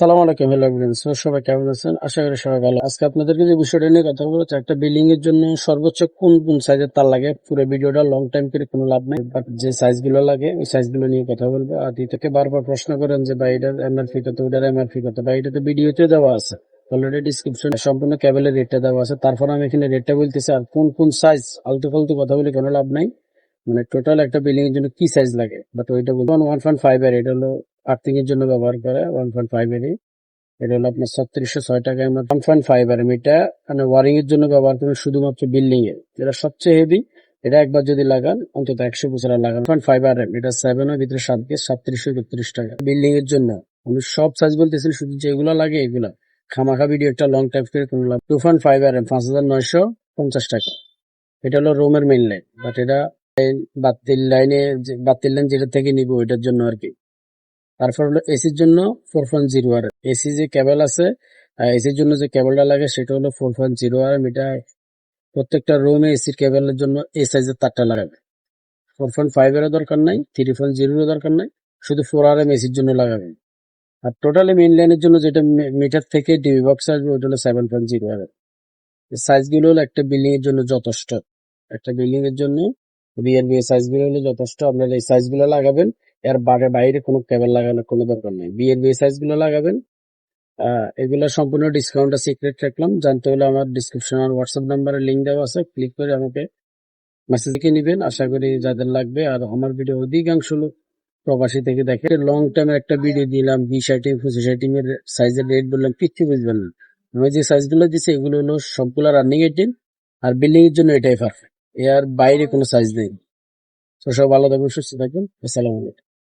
সালাম আলাইকুম, হ্যালো সবাই কেমন আছেন? আশা করি সবাই ভালো আজকে আপনাদেরকে যে বিষয়টা নিয়ে কথা বলব একটা বিল্ডিং এর জন্য সর্বোচ্চ কোন কোন সাইজের তার লাগে? পুরো ভিডিওটা লং টাইম করে কোনো লাভ নেই বাট যে সাইজগুলো লাগে, ওই সাইজগুলো নিয়ে কথা বলব। আর দ্বিতীয়কে বারবার প্রশ্ন করেন যে, ভাই এটার এমআরপি কত ওটার এমআরপি কত ভাই, এটা তো ভিডিওতে দেওয়া আছে। অলরেডি ডিসক্রিপশন সম্পূর্ণ কেবলের রেটটা দেওয়া আছে। তারপর আমি এখানে রেটটা বলতেছি, আর কোন কোন সাইজ আলতু ফালতু কথা বলে কোনো লাভ নাই। মানে টোটাল একটা বিল্ডিং এর জন্য কি সাইজ লাগে? বাট ওইটা বলব। ওয়ান পয়েন্ট ফাইভ এর এটা হলো আর্থিং এর জন্য ব্যবহার করে ওয়ান পয়েন্ট ফাইভ এর এটা হলো আপনার ছত্রিশশো ছয় টাকায় আমরা ওয়ান পয়েন্ট ফাইভ আর এটা মানে ওয়ারিং এর জন্য ব্যবহার করেন শুধুমাত্র বিল্ডিং এর। যেটা সবচেয়ে হেভি এটা একবার যদি লাগান, অন্তত একশো বছর লাগান। পয়েন্ট ফাইভ আর এটা সেভেন এর ভিতরে সাত গেজ সাতত্রিশশো একত্রিশ টাকা। বিল্ডিং এর জন্য। আমি সব সাইজ বলতেছি, শুধু যেগুলো লাগে এগুলা। খামাখা ভিডিও একটা লং টাইপ করে কোনো লাভ টু পয়েন্ট ফাইভ আর পাঁচ হাজার নয়শো পঞ্চাশ টাকা। এটা হলো রোমের মেইন লাইন বাট এটা বাতিল লাইনে বাতিল লাইন যেটা থেকে নিব, ওইটার জন্য আর কি। তারপর হলো এসির জন্য ফোর পয়েন্ট জিরো আর এসি যে কেবল আছে এসির জন্য যে কেবলটা লাগে সেটা হলো ফোর পয়েন্ট জিরো আর এটা প্রত্যেকটা রুমে এসির কেবলের জন্য এই সাইজের তারটা লাগাবে। ফোর পয়েন্ট ফাইভ এর দরকার নাই থ্রি পয়েন্ট জিরোরও দরকার নাই, শুধু ফোর আর এম এসির জন্য লাগাবে আর টোটালি মেইন লাইনের জন্য যেটা মিটার থেকে ডিবি বক্স আসবে, ওটা হলো সেভেন পয়েন্ট জিরো আর। সাইজগুলো হলো একটা বিল্ডিং এর জন্য যথেষ্ট। একটা বিল্ডিং এর জন্য বিএনবি সাইজগুলো হলো যথেষ্ট, আপনারা এই সাইজগুলো লাগাবেন। এর বাইরে বাইরে কোনো কেবল লাগানোর কোনো দরকার নেই। বিএনবি সাইজগুলো লাগাবেন। আহ, এগুলো সম্পূর্ণ ডিসকাউন্ট সিক্রেট রাখলাম। জানতে হলে আমার ডিসক্রিপশন আর হোয়াটসঅ্যাপ নাম্বারে লিঙ্ক দেওয়া আছে। ক্লিক করে আমাকে মেসেজ লিখে নিবেন। আশা করি যাদের লাগবে আর আমার ভিডিও অধিকাংশ লোক প্রবাসী থেকে দেখে। লং টাইমের একটা ভিডিও দিলাম বিশ আইটিং পঁচিশ এর সাইজের রেট বললাম কিচ্ছু বুঝবেন না। আমি যে সাইজগুলো দিচ্ছি এগুলো হলো সবগুলো রানিং আইটেম আর বিল্ডিং এর জন্য এটাই পারফেক্ট এর বাইরে কোনো সাইজ নেই। তো সব ভালো থাকবেন সুস্থ থাকবেন। আসসালামু আলাইকুম।